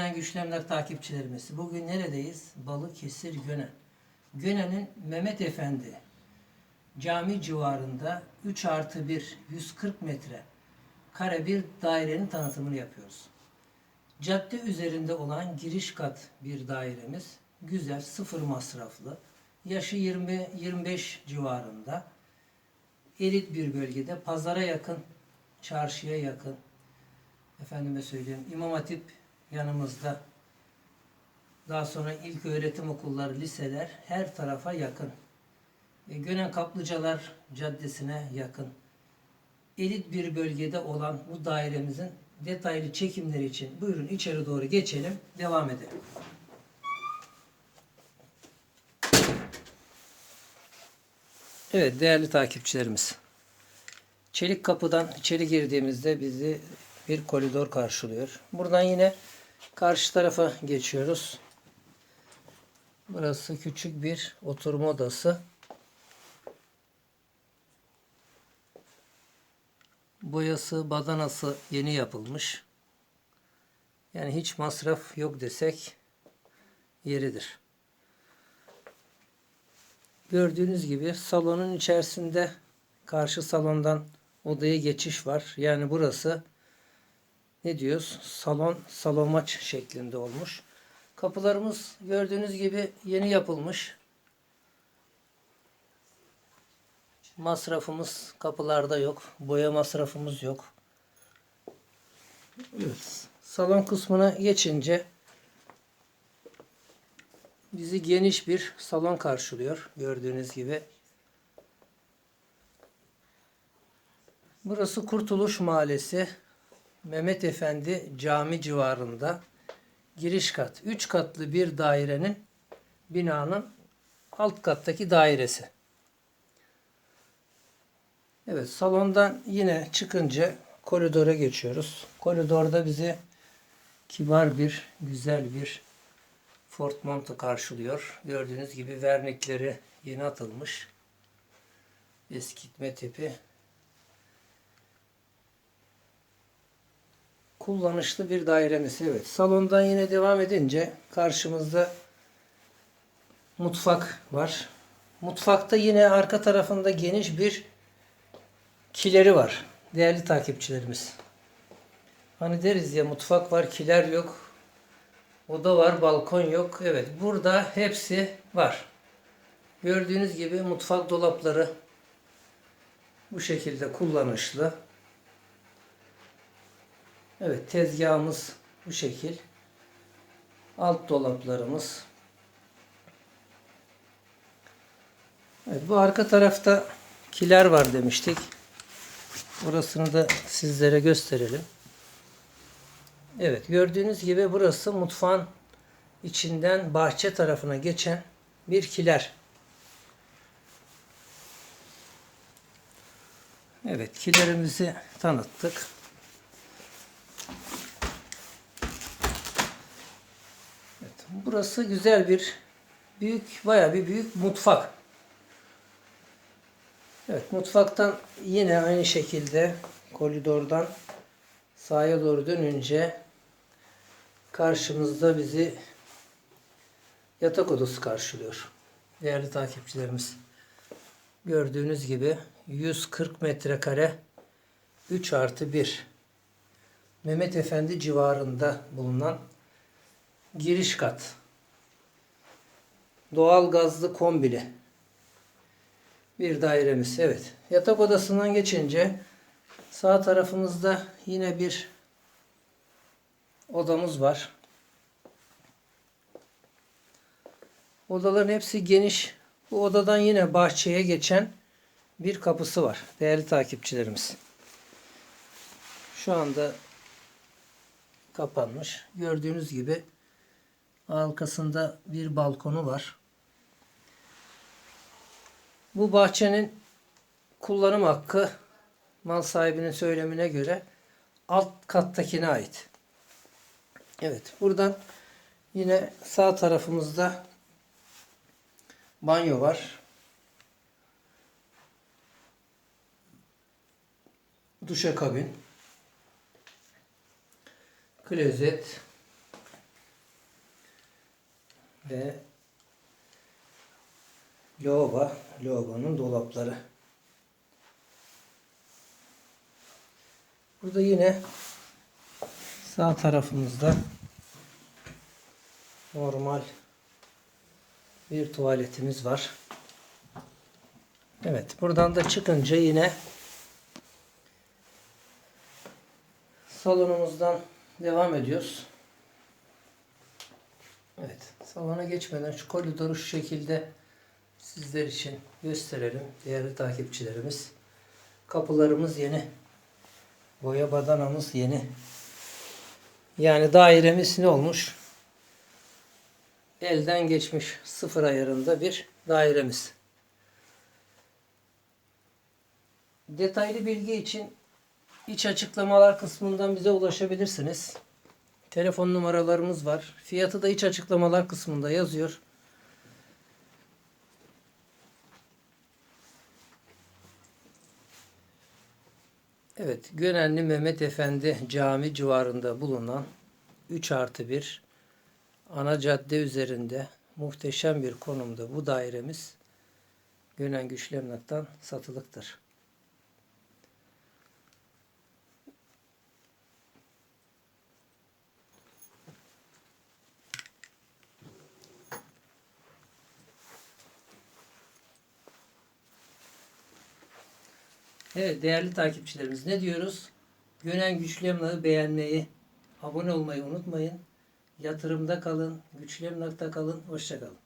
bayanlar takipçilerimiz. Bugün neredeyiz? Balıkesir Gönen. Gönen'in Mehmet Efendi cami civarında 3 artı 1 140 metre kare bir dairenin tanıtımını yapıyoruz. Cadde üzerinde olan giriş kat bir dairemiz. Güzel, sıfır masraflı. Yaşı 20-25 civarında. Elit bir bölgede, pazara yakın, çarşıya yakın. Efendime söyleyeyim, İmam Hatip yanımızda. Daha sonra ilk öğretim okulları, liseler her tarafa yakın. E, Gönen Kaplıcalar Caddesi'ne yakın. Elit bir bölgede olan bu dairemizin detaylı çekimleri için buyurun içeri doğru geçelim, devam edelim. Evet değerli takipçilerimiz. Çelik kapıdan içeri girdiğimizde bizi bir koridor karşılıyor. Buradan yine karşı tarafa geçiyoruz. Burası küçük bir oturma odası. Boyası, badanası yeni yapılmış. Yani hiç masraf yok desek yeridir. Gördüğünüz gibi salonun içerisinde karşı salondan odaya geçiş var. Yani burası ne diyoruz? Salon, salomaç şeklinde olmuş. Kapılarımız gördüğünüz gibi yeni yapılmış. Masrafımız kapılarda yok. Boya masrafımız yok. Evet. Salon kısmına geçince bizi geniş bir salon karşılıyor. Gördüğünüz gibi. Burası Kurtuluş Mahallesi. Mehmet Efendi Cami civarında. Giriş kat. 3 katlı bir dairenin binanın alt kattaki dairesi. Evet salondan yine çıkınca koridora geçiyoruz. Koridorda bizi kibar bir, güzel bir Ford Monte karşılıyor. Gördüğünüz gibi vernikleri yeni atılmış. Eskitme tipi. Kullanışlı bir dairemiz. Evet. Salondan yine devam edince karşımızda mutfak var. Mutfakta yine arka tarafında geniş bir kileri var. Değerli takipçilerimiz. Hani deriz ya mutfak var, kiler yok. Oda var, balkon yok. Evet, burada hepsi var. Gördüğünüz gibi mutfak dolapları bu şekilde kullanışlı. Evet, tezgahımız bu şekil. Alt dolaplarımız. Evet, bu arka tarafta kiler var demiştik. Burasını da sizlere gösterelim. Evet gördüğünüz gibi burası mutfağın içinden bahçe tarafına geçen bir kiler. Evet kilerimizi tanıttık. Evet, burası güzel bir büyük baya bir büyük mutfak. Evet mutfaktan yine aynı şekilde koridordan sağa doğru dönünce karşımızda bizi yatak odası karşılıyor. Değerli takipçilerimiz. Gördüğünüz gibi 140 metrekare 3 artı 1 Mehmet Efendi civarında bulunan giriş kat. Doğal gazlı kombili bir dairemiz. Evet. Yatak odasından geçince sağ tarafımızda yine bir odamız var. Odaların hepsi geniş. Bu odadan yine bahçeye geçen bir kapısı var. Değerli takipçilerimiz. Şu anda kapanmış. Gördüğünüz gibi arkasında bir balkonu var. Bu bahçenin kullanım hakkı mal sahibinin söylemine göre alt kattakine ait. Evet buradan yine sağ tarafımızda banyo var. Duşakabin. Klozet. ve lavabo, lavabonun dolapları. Burada yine sağ tarafımızda normal bir tuvaletimiz var. Evet, buradan da çıkınca yine salonumuzdan devam ediyoruz. Evet, salona geçmeden şu koridoru şu şekilde sizler için gösterelim değerli takipçilerimiz. Kapılarımız yeni. Boya badanamız yeni. Yani dairemiz ne olmuş? Elden geçmiş sıfır ayarında bir dairemiz. Detaylı bilgi için iç açıklamalar kısmından bize ulaşabilirsiniz. Telefon numaralarımız var. Fiyatı da iç açıklamalar kısmında yazıyor. Evet, Gönenli Mehmet Efendi Cami civarında bulunan 3 artı 1 ana cadde üzerinde muhteşem bir konumda bu dairemiz Gönen Güçlü Emlak'tan satılıktır. Evet değerli takipçilerimiz ne diyoruz? Gönen Güçlü Emlak'ı beğenmeyi, abone olmayı unutmayın. Yatırımda kalın, güçlü emlakta kalın. Hoşçakalın.